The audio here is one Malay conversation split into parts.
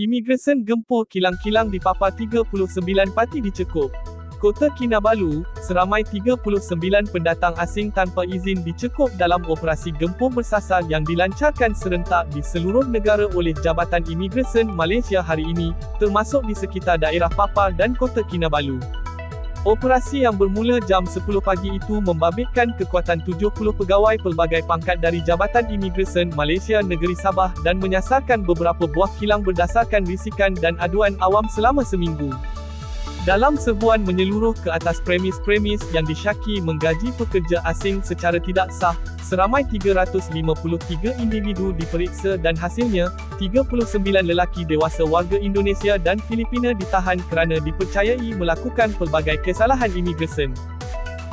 Imigresen gempur kilang-kilang di Papa 39 parti dicekup. Kota Kinabalu, seramai 39 pendatang asing tanpa izin dicekup dalam operasi gempur bersasar yang dilancarkan serentak di seluruh negara oleh Jabatan Imigresen Malaysia hari ini, termasuk di sekitar daerah Papa dan Kota Kinabalu. Operasi yang bermula jam 10 pagi itu membabitkan kekuatan 70 pegawai pelbagai pangkat dari Jabatan Imigresen Malaysia Negeri Sabah dan menyasarkan beberapa buah kilang berdasarkan risikan dan aduan awam selama seminggu. Dalam serbuan menyeluruh ke atas premis-premis yang disyaki menggaji pekerja asing secara tidak sah, seramai 353 individu diperiksa dan hasilnya, 39 lelaki dewasa warga Indonesia dan Filipina ditahan kerana dipercayai melakukan pelbagai kesalahan imigresen.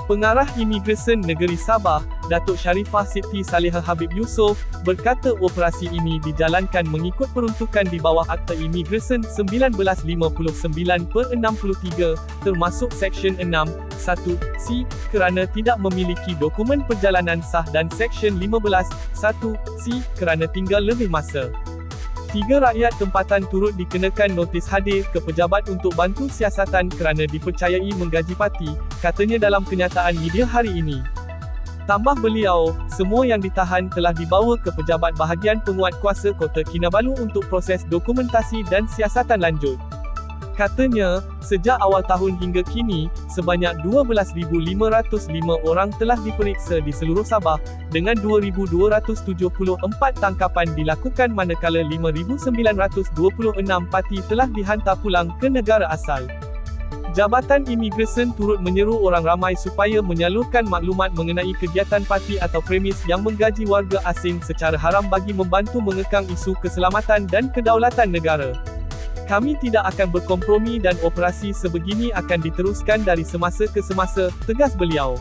Pengarah Imigresen Negeri Sabah, Datuk Sharifah Siti Saleha Habib Yusof, berkata operasi ini dijalankan mengikut peruntukan di bawah Akta Imigresen 1959 per 63, termasuk Seksyen 6, 1, C, kerana tidak memiliki dokumen perjalanan sah dan Seksyen 15, 1, C, kerana tinggal lebih masa. Tiga rakyat tempatan turut dikenakan notis hadir ke pejabat untuk bantu siasatan kerana dipercayai menggaji parti, katanya dalam kenyataan media hari ini. Tambah beliau, semua yang ditahan telah dibawa ke pejabat bahagian penguat kuasa Kota Kinabalu untuk proses dokumentasi dan siasatan lanjut. Katanya, sejak awal tahun hingga kini, sebanyak 12,505 orang telah diperiksa di seluruh Sabah, dengan 2,274 tangkapan dilakukan manakala 5,926 parti telah dihantar pulang ke negara asal. Jabatan Imigresen turut menyeru orang ramai supaya menyalurkan maklumat mengenai kegiatan parti atau premis yang menggaji warga asing secara haram bagi membantu mengekang isu keselamatan dan kedaulatan negara. Kami tidak akan berkompromi dan operasi sebegini akan diteruskan dari semasa ke semasa, tegas beliau.